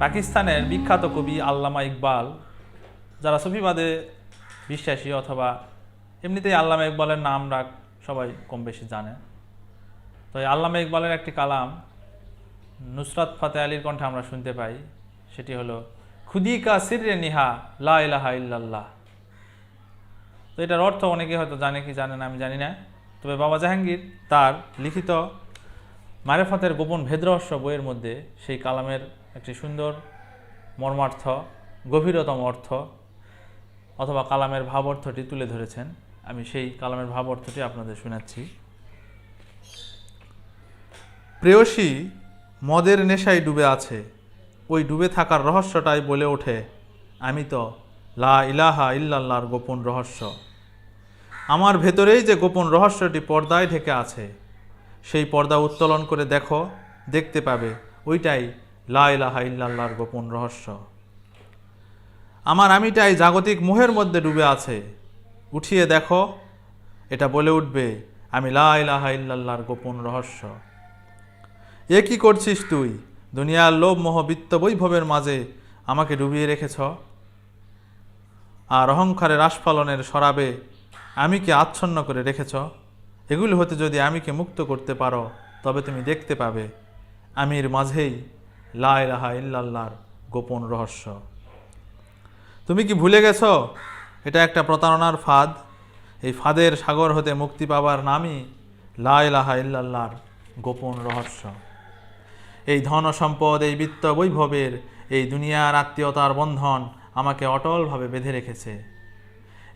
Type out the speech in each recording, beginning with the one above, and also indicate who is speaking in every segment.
Speaker 1: পাকিস্তানের বিখ্যাত কবি আল্লামা ইকবাল, যারা সুফিবাদে বিশ্বাসী অথবা এমনিতেই আল্লামা ইকবালের নাম সবাই কম বেশি জানে। তো এই আল্লামা ইকবালের একটি কালাম নুসরাত ফাতে আলীর কণ্ঠে আমরা শুনতে পাই, সেটি হলো খুদি কা সিররে নিহা, লা ইলাহা ইল্লাল্লাহ। তো এটার অর্থ অনেকে হয়তো জানে কি জানে না, আমি জানি না। তবে বাবা জাহাঙ্গীর তার লিখিত মারেফাতের গোপন ভেদরহস্য বইয়ের মধ্যে সেই কালামের একটি সুন্দর মর্মার্থ, গভীরতম অর্থ অথবা কালামের ভাব অর্থটি তুলে ধরেছেন। আমি সেই কালামের ভাব অর্থটি আপনাদের শোনাচ্ছি। প্রেয়সী মদের নেশায় ডুবে আছে। ওই ডুবে থাকার রহস্যটাই বলে ওঠে, আমি তো লা ইলাহা ইল্লাল্লাহর গোপন রহস্য। আমার ভেতরেই যে গোপন রহস্যটি পর্দায় ঢেকে আছে সেই পর্দা উত্তোলন করে দেখো, দেখতে পাবে, ওইটাই লা ইলাহা ইল্লাল্লাহর গোপন রহস্য। আমার আমিটাই জাগতিক মোহের মধ্যে ডুবে আছে। উঠিয়ে দেখো, এটা বলে উঠবে, আমি লা ইলাহা ইল্লাল্লাহর গোপন রহস্য। এ কি করছিস তুই? দুনিয়ার লোভ মোহ বিত্ত বৈভবের মাঝে আমাকে ডুবিয়ে রেখেছ? আর অহংকারের আস্ফালনের সরাবে আমিকে আচ্ছন্ন করে রেখেছ? এগুলি হতে যদি আমিকে মুক্ত করতে পারো, তবে তুমি দেখতে পাবে, আমির মাঝেই লা ইলাহা ইল্লাল্লাহর গোপন রহস্য। তুমি কি ভুলে গেছো? এটা একটা প্রতারণার ফাঁদ। এই ফাঁদের সাগর হতে মুক্তি পাবার নামই লা ইলাহা ইল্লাল্লাহর গোপন রহস্য। এই ধন সম্পদ, এই বিত্ত বৈভবের এই দুনিয়ার আত্মীয়তার বন্ধন আমাকে অটলভাবে বেঁধে রেখেছে।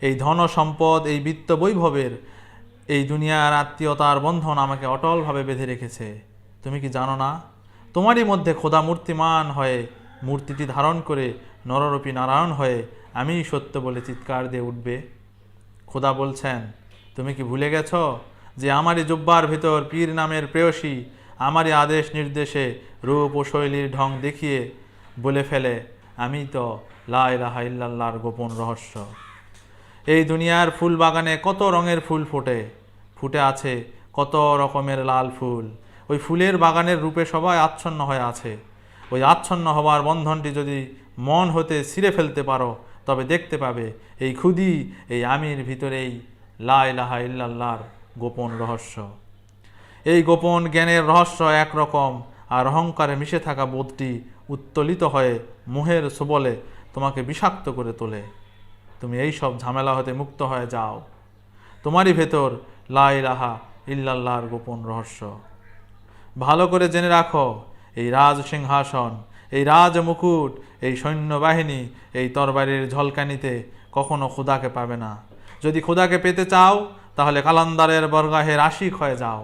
Speaker 1: এই ধন সম্পদ, এই বিত্ত বৈভবের এই দুনিয়ার আত্মীয়তার বন্ধন আমাকে অটলভাবে বেঁধে রেখেছে। তুমি কি জানো না? তোমারই মধ্যে খোদা মূর্তিমান হয়ে, মূর্তিটি ধারণ করে নররূপী নারায়ণ হয়ে আমিই সত্য বলে চিৎকার দিয়ে উঠবে। খোদা বলছেন, তুমি কি ভুলে গেছ যে আমারই জুব্বার ভিতর পীর নামের প্রেয়সী আমারই আদেশ নির্দেশে রূপ ও শৈলীর ঢং দেখিয়ে বলে ফেলে, আমি তো লা ইলাহা ইল্লাল্লাহর গোপন রহস্য। এই দুনিয়ার ফুল বাগানে কত রঙের ফুল ফোটে ফুটে আছে কত রকমের লাল ফুল। ওই ফুলের বাগানের রূপে সবাই আচ্ছন্ন হয়ে আছে। ওই আচ্ছন্ন হবার বন্ধনটি যদি মন হতে ছিঁড়ে ফেলতে পারো, তবে দেখতে পাবে এই খুদি এই আমির ভিতরেই লা ইলাহা ইল্লাল্লাহর গোপন রহস্য। এই গোপন জ্ঞানের রহস্য একরকম আর অহংকারে মিশে থাকা বোধটি উত্তোলিত হয়ে মোহের সবলে তোমাকে বিষাক্ত করে তোলে। তুমি এই সব ঝামেলা হতে মুক্ত হয়ে যাও। তোমারই ভেতর লা ইলাহা ইল্লাল্লাহর গোপন রহস্য। ভালো করে জেনে রাখো, এই রাজ সিংহাসন, এই রাজ মুকুট, এই সৈন্যবাহিনী, এই তরবারির ঝলকানিতে কখনো খোদাকে পাবে না। যদি খোদাকে পেতে চাও, তাহলে কালান্দারের বরগাহের আশিক হয়ে যাও।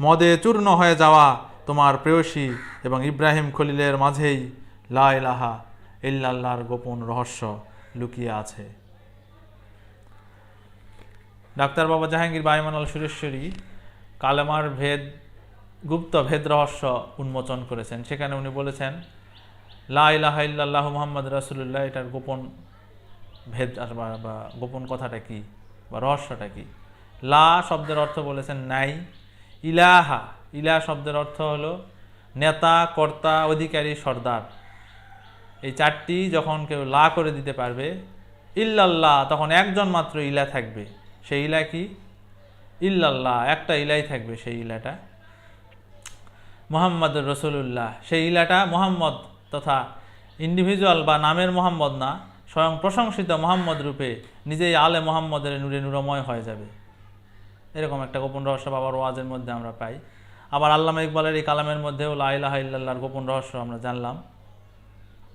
Speaker 1: মদে চূর্ণ হয়ে যাওয়া তোমার প্রেয়সী এবং ইব্রাহিম খলিলের মাঝেই লা ইলাহা ইল্লাল্লাহর গোপন রহস্য লুকিয়ে আছে। ডাক্তার বাবা জাহাঙ্গীর বায়মানাল সুরেশ্বরী, কালেমার ভেদ, গুপ্ত ভেদ রহস্য উন্মোচন করেছেন। সেখানে উনি বলেছেন, লা ইলাহা মোহাম্মদ রাসুলুল্লাহ এটার গোপন ভেদ বা গোপন কথাটা কি? বা রহস্যটা কি? লা শব্দের অর্থ বলেছেন নাই। ইলাহা, ইলা শব্দের অর্থ হলো নেতা, কর্তা, অধিকারী, সর্দার। এই চারটি যখন কেউ লা করে দিতে পারবে, ইল্লাল্লাহ, তখন একজন মাত্র ইলা থাকবে। সেই ইলা কি? ইল্লাল্লাহ, একটা ইলাই থাকবে সেই ইলাটা। মোহাম্মদ রসুল্লাহ সেই ইলাটা মোহাম্মদ তথা ইন্ডিভিজুয়াল বা নামের মোহাম্মদ না, স্বয়ং প্রশংসিত মোহাম্মদ রূপে নিজেই আলে মোহাম্মদের নূরে নুরময় হয়ে যাবে। এরকম একটা গোপন রহস্য বাবার ওয়াজের মধ্যে আমরা পাই। আবার আল্লামা ইকবালের এই কালামের মধ্যেও লা ইলাহা ইল্লাল্লাহর গোপন রহস্য আমরা জানলাম।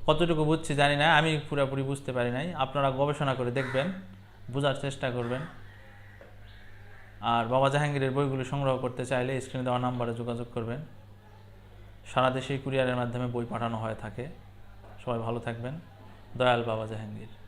Speaker 1: কতটুকু বুঝছি জানি না, আমি পুরোপুরি বুঝতে পারি নাই। আপনারা গবেষণা করে দেখবেন, বোঝার চেষ্টা করবেন। আর বাবা জাহাঙ্গীরের বইগুলো সংগ্রহ করতে চাইলে স্ক্রিনে দেওয়া নাম্বারে যোগাযোগ করবেন। সারা দেশেই কুরিয়ারের মাধ্যমে বই পাঠানো হয়ে থাকে। সবাই ভালো থাকবেন। দয়াল বাবা জাহাঙ্গীর।